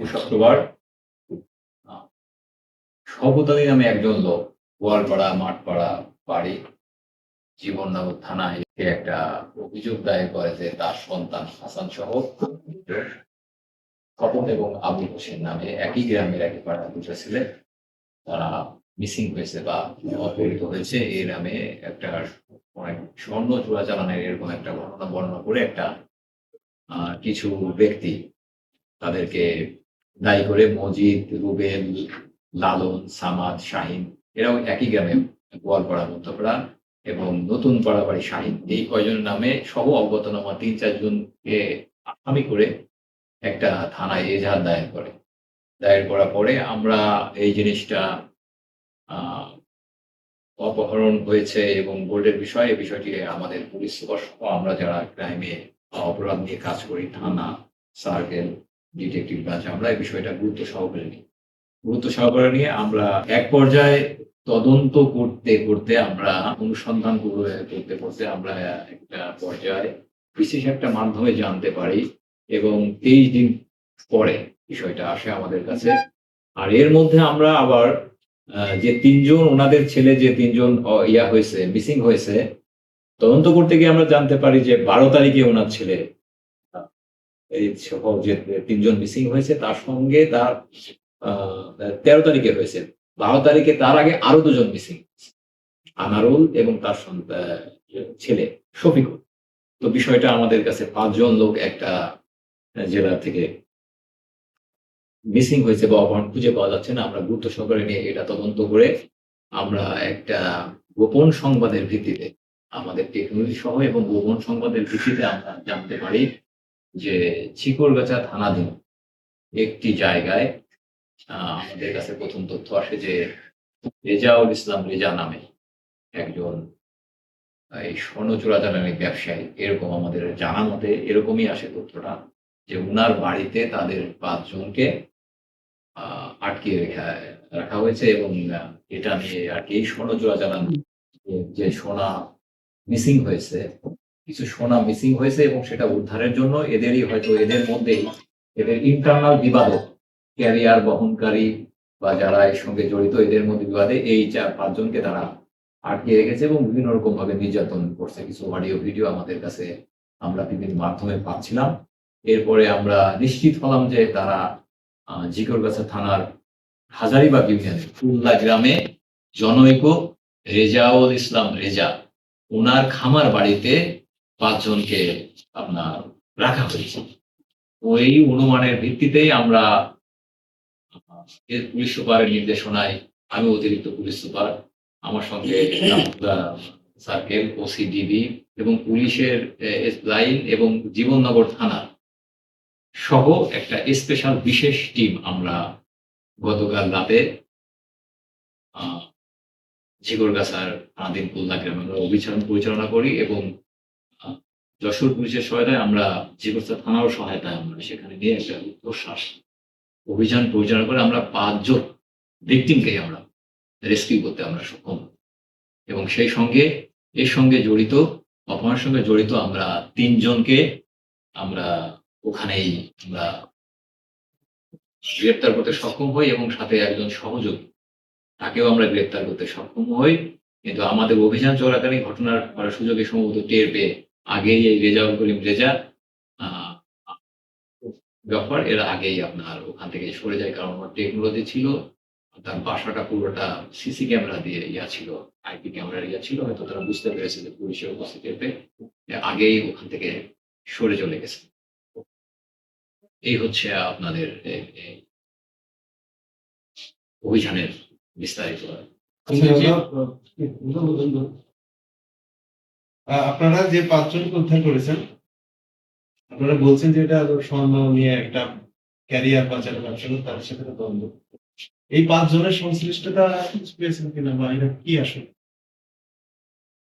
শুক্রবার সবতালী নামে একজন লোক, গোয়ালপাড়া, মাঠপাড়া, বাড়ি, জীবননগর থানায় একটা অভিযোগ দায়ের করে যে তার সন্তান হাসান সহ স্বপন এবং আবুল হোসেন নামে একই গ্রামের একই পাড়া দুটো ছেলে। তারা মিসিং হয়েছে বা অপহৃত হয়েছে। এই নামে একটা অনেক স্বর্ণ চূড়া চালানের এরকম একটা ঘটনা বর্ণনা করে একটা কিছু ব্যক্তি তাদেরকে দায়ী করে মজিদ, রুবেল, লালন, সামাদ, শাহিন, এরাও একই গ্রামে গোয়ালপাড়া মধ্যপাড়া এবং নতুন পাড়া বাড়ি শাহিন। এই কয়জনের নামে সহ অজ্ঞাতনামা তিন চারজনকে আসামি করে একটা থানায় এজাহার দায়ের করে। দায়ের করার পরে আমরা এই জিনিসটা অপহরণ হয়েছে এবং বোর্ডের বিষয় বিষয়টি আমাদের পুলিশ সুপার সহ আমরা যারা ক্রাইমে অপরাধ নিয়ে কাজ করি, থানা, সার্কেল ডিটেকটিভ ব্রাঞ্চ আমরা এই বিষয়টা গুরুত্ব সহকারে নিই। গুরুত্ব সহকারে নিয়ে আমরা এক পর্যায়ে তদন্ত করতে করতে আমরা অনুসন্ধান করতে করতে আমরা একটা পর্যায়ে বিশেষ একটা মাধ্যমে জানতে পারি এবং তেইশ দিন পরে বিষয়টা আসে আমাদের কাছে। আর এর মধ্যে আমরা আবার যে তিনজন ওনাদের ছেলে, যে তিনজন ইয়া হয়েছে, মিসিং হয়েছে, তদন্ত করতে গিয়ে আমরা জানতে পারি যে বারো তারিখে ওনার ছেলে এই সহ যে তিনজন মিসিং হয়েছে, তার সঙ্গে তার তেরো তারিখে হয়েছে। বারো তারিখে তার আগে আরও দুজন মিসিং আনারুল এবং তার ছেলে শফিকুল। তো বিষয়টা আমাদের কাছে পাঁচজন লোক একটা জেলা থেকে মিসিং হয়েছে বা অপহরণ খুঁজে পাওয়া যাচ্ছে না। আমরা গুরুত্ব সহকারে নিয়ে এটা তদন্ত করে আমরা একটা গোপন সংবাদের ভিত্তিতে আমাদের টেকনোলজি সহ এবং গোপন সংবাদের ভিত্তিতে আমরা জানতে পারি যে চিকরগাছা থানাধীন একটি জায়গায় আমাদের কাছে প্রথম তথ্য আসে যে রেজাউল ইসলাম রেজা নামে একজন এই স্বর্ণ চোরাচালানি ব্যবসায়ী। এরকম আমাদের জানা মতে এরকমই আসে তথ্যটা, যে উনার বাড়িতে তাদের পাঁচজনকে আটকে রেখা, রাখা হয়েছে এবং এটা নিয়ে আর কি স্বর্ণ চোরাচালান যে সোনা মিসিং হয়েছে কিছু সোনা মিসিং হয়েছে এবং সেটা উদ্ধারের জন্য এদেরই হয়তো এদের মধ্যেই এদের ইন্টারনাল বিবাদক ক্যারিয়ার বহনকারী বা যারা এর সঙ্গে জড়িত এদের মধ্যে বিবাদে এই চার পাঁচজনকে তারা আটকে রেখেছে এবং বিভিন্ন রকম ভাবে নির্যাতন করছে। কিছু অডিও ভিডিও আমাদের কাছে আমরা বিভিন্ন মাধ্যমে পাচ্ছিলাম। এরপরে আমরা নিশ্চিত হলাম যে তারা জিকরগাছা থানার হাজারিবাগ ইউনিয়নের কুল্লা গ্রামে জনৈক রেজাউল ইসলাম রেজা ওনার খামার বাড়িতে পাঁচজনকে আপনার রাখা হয়েছে। ওই অনুমানের ভিত্তিতেই আমরা পুলিশ সুপারের নির্দেশনায় আমি অতিরিক্ত পুলিশ সুপার আমার সঙ্গে সার্কেল ওসিডিবি এবং পুলিশের লাইন এবং জীবননগর থানা সহ একটা স্পেশাল বিশেষ টিম আমরা গতকাল রাতে আহ, ঝিগরগাছার আদিন কুল্লা গ্রামে আমরা অভিযান পরিচালনা করি এবং যশোর পুলিশের সহায়তায় আমরা ঝিগরগাছা থানার সহায়তায় আমরা সেখানে নিয়ে একটা উচ্চশ্বাস অভিযান পরিচালনা করে আমরা পাঁচজন ভিকটিমকে আমরা রেস্কিউ করতে আমরা সক্ষম। এবং সেই সঙ্গে, এর সঙ্গে জড়িত, অপহরণের সঙ্গে জড়িত আমরা তিনজনকে আমরা ওখানেই আমরা গ্রেপ্তার করতে সক্ষম হই এবং সাথে একজন সহযোগী, তাকেও আমরা গ্রেপ্তার করতে সক্ষম হই কিন্তু আমাদের অভিযান চলাকালীন ঘটনার সুযোগে সম্ভবত টের পেয়ে আগেই এই রেজাউল করিম রেজা আহ, ব্যাপার এর আগেই আপনার ওখান থেকে সরে যায় কারণ আমার টেকনোলজি ছিল তার বাসাটা পুরোটা সিসি ক্যামেরা দিয়ে ইয়া ছিল আইপি ক্যামেরা ইয়া ছিল হয়তো তারা বুঝতে পেরেছে যে পুলিশের উপস্থিতিতে আগেই ওখান থেকে সরে চলে গেছে। এই হচ্ছে আপনাদের অভিযানের বিস্তারিত। আচ্ছা, আপনারা যে পাঁচজনকে উদ্ধার করেছেন, আপনারা বলছেন যে এটা স্বর্ণ নিয়ে একটা ক্যারিয়ার বা ব্যবসা তাদের সাথে দ্বন্দ্ব। এই পাঁচজনের সংশ্লিষ্টতা কিছু পেয়েছেন কিনা বা এটা কি আসলে?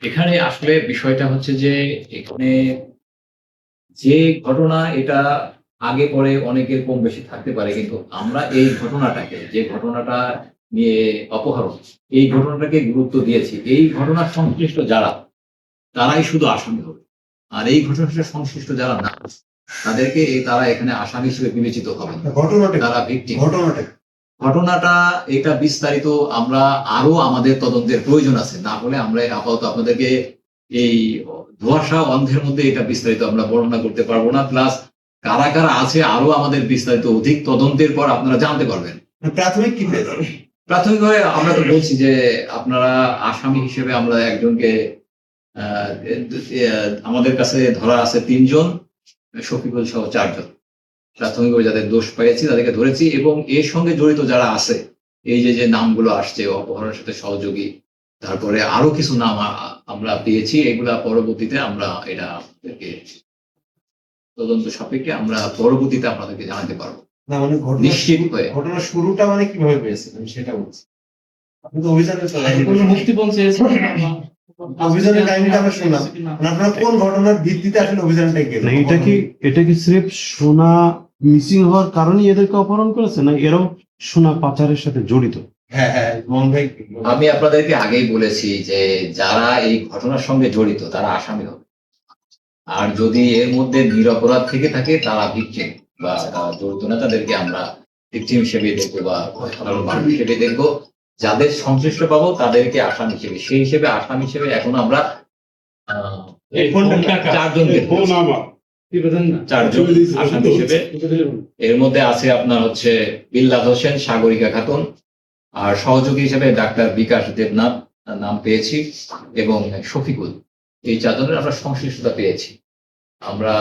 এখানে আসলে বিষয়টা হচ্ছে যে, এখানে যে ঘটনা এটা আগে পরে অনেকের কম বেশি থাকতে পারে, কিন্তু আমরা এই ঘটনাটাকে, যে ঘটনাটা নিয়ে অপহরণ, এই ঘটনাটাকে গুরুত্ব দিয়েছি। এই ঘটনার সংশ্লিষ্ট যারা তারাই শুধু আসামি হবে। আর এই ঘটনার সাথে সংশ্লিষ্ট যারা না তাদেরকে এই তারা এখানে আসামি হিসেবে বিবেচিত হবে। ঘটনাটা তারা ভিকটিম ঘটনাটা ঘটনাটা এটা বিস্তারিত আমরা আরও আমাদের তদন্তের প্রয়োজন আছে। না হলে আমরা আপাতত আপনাদেরকে এই ধোয়াশা অন্ধের মধ্যে এটা বিস্তারিত আমরা বর্ণনা করতে পারব না। প্লাস কারা কারা আছে আরও আমাদের বিস্তারিত অধিক তদন্তের পর আপনারা জানতে পারবেন। প্রাথমিক কি প্রাথমিকভাবে আমরা তো বলছি যে আপনারা আসামি হিসেবে আমরা একজনকে আমাদের কাছে ধরা আছে তিনজন শফিকুল সহ চারজন। প্রাথমিকভাবে যাদের দোষ পেয়েছি তাদেরকে ধরেছি এবং এর সঙ্গে জড়িত যারা আছে এই যে যে নামগুলো আসছে অপহরণের সাথে সহযোগী তারপরে আরও কিছু নাম আমরা পেয়েছি এগুলা পরবর্তীতে আমরা এটা তদন্ত সাপেক্ষে আমরা পরবর্তীতে আপনাদেরকে জানাতে পারব। না মানে ঘটনা নিশ্চিত হয়ে। ঘটনার শুরুটা মানে কীভাবে পেয়েছেন আমি সেটা বলছি। আপনি তো অভিযানের কোনো মুক্তিপণ চেয়েছে অভিযানের কাহিনীটা আমরা শুনলাম। মানে আপনারা কোন ঘটনার ভিত্তিতে আসলে অভিযানটা গেল? এটা কি এটা কি স্রেফ সোনা মিসিং হওয়ার কারণেই এদেরকে অপহরণ করেছে না এরাও সোনা পাচারের সাথে জড়িত? হ্যাঁ হ্যাঁ আমি আপনাদেরকে আগেই বলেছি যে যারা এই ঘটনার সঙ্গে জড়িত তারা আসামি হবে। আর যদি এর মধ্যে নিরপরাধ থেকে থাকে তারা ভিকটিম বা জড়িত না তাদেরকে আমরা ভিকটিম হিসেবে দেখব বা সাধারণ মানুষ হিসেবে দেখব। যাদের সংশ্লিষ্ট পাবো তাদেরকে আসামি হিসেবে সেই হিসেবে আসামি হিসেবে এখন আমরা? চারজনকে চারজন আসামি হিসেবে। এর মধ্যে আছে আপনার হচ্ছে বিল্লাত হোসেন সাগরিকা খাতুন আর সহযোগী হিসেবে ডাক্তার বিকাশ দেবনাথ নাম পেয়েছি এবং শফিকুল। এই চারজনের আমরা সংশ্লিষ্টতা পেয়েছি। আমরা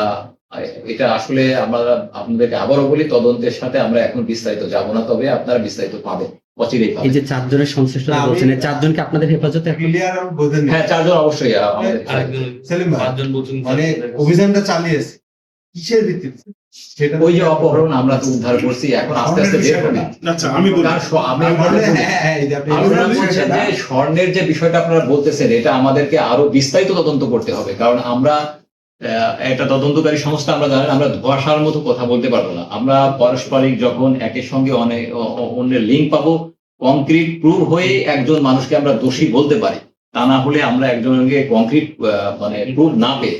এটা আসলে আমরা আপনাদেরকে আবারও বলি তদন্তের সাথে আমরা এখন বিস্তারিত যাব না তবে আপনারা বিস্তারিত পাবেন। এই যে চারজনের সংশ্লিষ্টতা বলছেন এই চারজনকে আপনাদের হেফাজতে এখন? ক্লিয়ার আমি বোঝেন হ্যাঁ চারজন অবশ্যই সেলিম ভাই পাঁচজন বলছেন মানে অভিযানটা চালিয়েছে। কিসের ভিত্তিতে? সেটা ওই যে অপহরণ আমরা তো উদ্ধার করছি এখন আস্তে আস্তে বের হবে। আচ্ছা আমি বলি। কারণ স- আমি তারপরে আপনাদের বলি- হ্যাঁ, হ্যাঁ, এই যে আপনি আপনারা বলছেন বলছেন সেটা। যে স্বর্ণের যে বিষয়টা আপনারা বলতেছেন এটা আমাদেরকে আরও বিস্তারিত তদন্ত করতে হবে। কারণ আমরা একটা তদন্তকারী সংস্থা আমরা জানেন আমরা ধোয়াশার মতো কথা বলতে পারব না। আমরা পারস্পরিক যখন একের সঙ্গে অনেক অন্যের লিঙ্ক পাবো কংক্রিট প্রুভ হয়ে একজন মানুষকে আমরা দোষী বলতে পারি। তা না হলে আমরা একজনকে কংক্রিট মানে প্রুভ না পেয়ে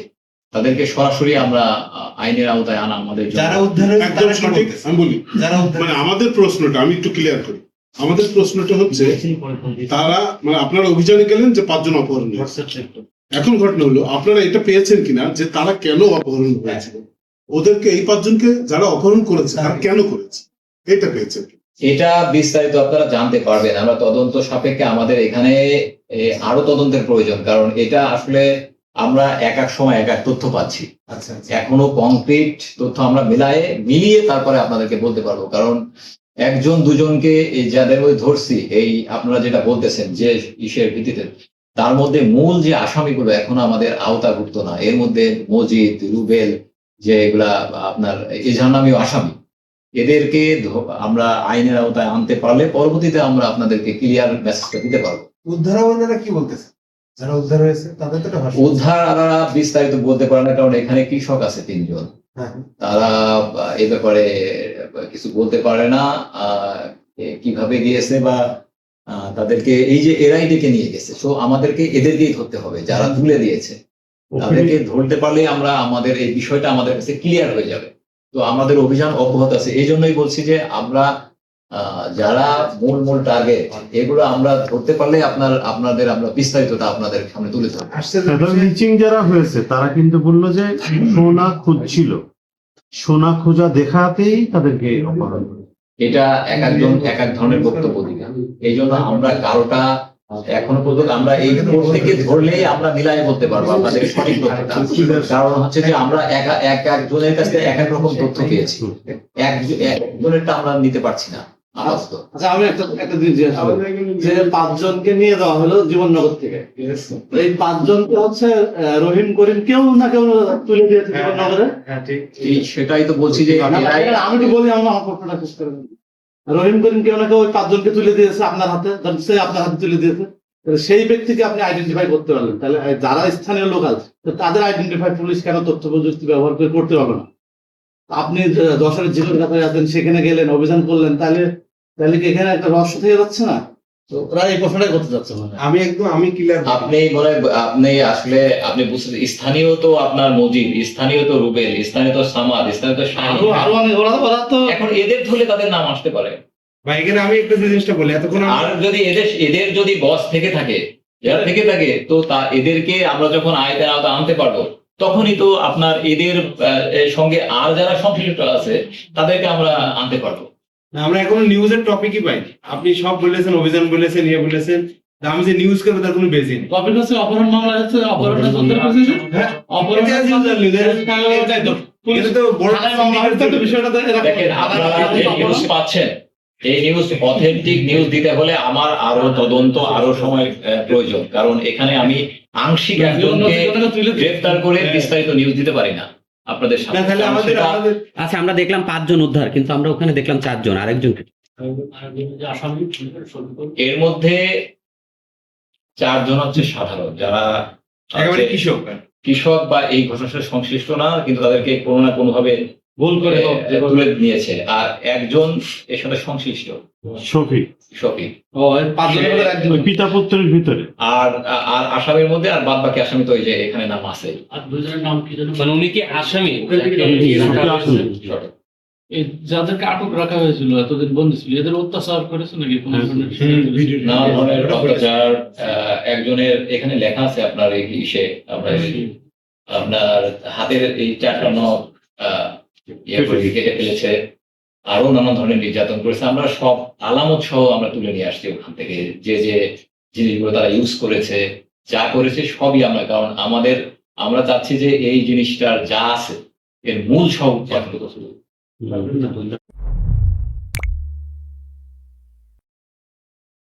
তাদেরকে সরাসরি আমরা আইনের আওতায় আনা আমাদের যারা উদ্ধার একদম সঠিক। আমি বলি যারা মানে আমাদের প্রশ্নটা আমি একটু ক্লিয়ার করি। আমাদের প্রশ্নটা হচ্ছে তারা মানে আপনারা অভিযানে গেলেন যে পাঁচজন অপহরণ এখন ঘটনা হলো আপনারা এটা পেয়েছেন কিনা যে তারা কেন অপহরণ হয়েছে ওদেরকে এই পাঁচজনকে যারা অপহরণ করেছে তারা কেন করেছে? এটা পেয়েছেন এটা বিস্তারিত আপনারা জানতে পারবেন। আমরা তদন্ত সাপেক্ষে আমাদের এখানে আরও তদন্তের প্রয়োজন কারণ এটা আসলে আমরা এক এক সময় এক এক তথ্য পাচ্ছি। আচ্ছা আচ্ছা। এখনও কংক্রিট তথ্য আমরা মিলায়ে মিলিয়ে তারপরে আপনাদেরকে বলতে পারব কারণ একজন দুজনকে যাদের মধ্যে ধরছি এই আপনারা যেটা বলতেছেন যে ইসের ভিত্তিতে তার মধ্যে মূল যে আসামিগুলো এখনও আমাদের আওতাভুক্ত না এর মধ্যে মজিদ রুবেল যে এগুলা আপনার এজাহানামীয় আসামি। এদেরকে আমরা আইনের আওতায় আনতে পারলে পরবর্তীতে আমরা আপনাদেরকে ক্লিয়ার মেসেজটা দিতে পারব। উদ্ধার কি বলতেছে? যারা উদ্ধার হয়েছে তাদের তো একটা উদ্ধার আমরা বিস্তারিত বলতে পারে না কারণ এখানে কৃষক আছে তিনজন। হ্যাঁ। তারা এই ব্যাপারে কিছু বলতে পারে না আহ, কীভাবে গিয়েছে বা তাদেরকে এই যে এরাই ডেকে নিয়ে গেছে। সো আমাদেরকে এদেরকেই ধরতে হবে যারা তুলে দিয়েছে। তাদেরকে ধরতে পারলে আমরা আমাদের এই বিষয়টা আমাদের কাছে ক্লিয়ার হয়ে যাবে। তো আমাদের অভিযান অব্যাহত আছে। এই জন্যই বলছি যে আমরা আহ, যারা মূল মূল টার্গেট এগুলো আমরা ধরতে পারলে আপনার আপনাদের আমরা বিস্তারিতটা আপনাদের সামনে তুলে ধরবো। যারা হয়েছে তারা কিন্তু বলল যে সোনা খুঁজছিল। সোনা খোঁজা দেখাতেই তাদেরকে অপহরণ এটা এক একজন এক এক ধরনের বক্তব্য এই জন্য আমরা কারোটা এখনও পর্যন্ত আমরা এই থেকে ধরলেই আমরা মিলাই বলতে পারব আপনাদের সঠিক কারণ হচ্ছে যে আমরা এক এক একজনের কাছ থেকে এক এক রকম তথ্য পেয়েছি। একজনেরটা আমরা নিতে পারছি না আচ্ছা আমি একটা একটা জিনিস যে পাঁচজনকে নিয়ে যাওয়া হলো জীবননগর থেকে এই পাঁচজনকে হচ্ছে রহিম করিম কেউ না কেউ তুলে দিয়েছে জীবননগরে? এই সেটাই তো বলছি যে আমি তো বলি আমার আমার প্রশ্নটা শেষ করে। রহিম করিমকে ওনাকে ওই পাঁচজনকে তুলে দিয়েছে আপনার হাতে? সে আপনার হাতে তুলে দিয়েছে। সেই ব্যক্তিকে আপনি আইডেন্টিফাই করতে পারলেন। তাহলে যারা স্থানীয় লোকাল তাদের আইডেন্টিফাই পুলিশ কেন তথ্য প্রযুক্তি ব্যবহার করে করতে পারবে না? আপনি দশের জীবন কাতারে আছেন, সেখানে গেলেন, অভিযান করলেন, তাহলে তাহলে কি এখানে একটা রহস্য থেকে যাচ্ছে না? তো ওরা এই প্রশ্নটাই করতে চাচ্ছে মানে? আমি একদম আমি ক্লিয়ার আপনি মনে আপনি আসলে আপনি বুঝতে স্থানীয় তো আপনার মজিদ স্থানীয় তো রুবেল স্থানীয় তো সামাদ স্থানীয় তো শাহিন। আরও আরও অনেক ওরা ওরা তো এখন এদের ধরলে তাদের নাম আসতে পারে। ভাই এখানে আমি একটা জিনিসটা বলি এতক্ষণ আর যদি এদের এদের যদি বস থেকে থাকে যারা থেকে থাকে তো তা এদেরকে আমরা যখন আয়তের আওতা আনতে পারব তখনই তো আপনার এদের আহ, সঙ্গে আর যারা সংশ্লিষ্ট আছে তাদেরকে আমরা আনতে পারব। না, আমরা এখন নিউজের টপিকই পাইনি। আপনি সব বলেছেন অভিযান বলেছেন ইয়ে বলেছেন আমি যে নিউজ করব তার কোনো নেই। টপিক হচ্ছে অপহরণ মামলা হচ্ছে অপহরণের হ্যাঁ পাচ্ছেন এই নিউজ অথেন্টিক নিউজ দিতে হলে আমার আরও তদন্ত আরও সময় আহ, প্রয়োজন। কারণ এখানে আমি আংশিক একজনকে গ্রেফতার করে বিস্তারিত নিউজ দিতে পারি না। আপনাদের আচ্ছা আমরা দেখলাম পাঁচজন উদ্ধার কিন্তু আমরা ওখানে দেখলাম চারজন আরেকজন এর মধ্যে চারজন হচ্ছে সাধারণ যারা একেবারে কৃষক। কৃষক বা এই ঘটনার সাথে সংশ্লিষ্ট না কিন্তু তাদেরকে কোনো না কোনো ভাবে ভুল করে তুলে নিয়েছে। আর একজন এর সাথে সংশ্লিষ্ট। পিতা পুত্রের ভিতরে। আর আর আসামির মধ্যে আর বাদ বাকি আসামি তো ওই যে এখানে নাম আছে। আর দুজনের নাম কি জানো মানে উনি কি আসামি? এই যাদেরকে আটক রাখা হয়েছিল এতদিন বন্দী ছিল এদের অত্যাচার করেছে নাকি কোনো হ্যাঁ। নানা ধরনের অত্যাচার আহ, একজনের এখানে লেখা আছে আপনার এই ইসে আপনার আপনার হাতের এই চারটা নখ আহ, ইয়ে করে ফেলেছে। আরও নানা ধরনের নির্যাতন করেছে। আমরা সব আলামত সহ আমরা তুলে নিয়ে আসছি ওখান থেকে। যে যে জিনিসগুলো তারা ইউজ করেছে যা করেছে সবই আমরা। কারণ আমাদের আমরা চাচ্ছি যে এই জিনিসটার যা আছে এর মূল সব উৎপাদন করতে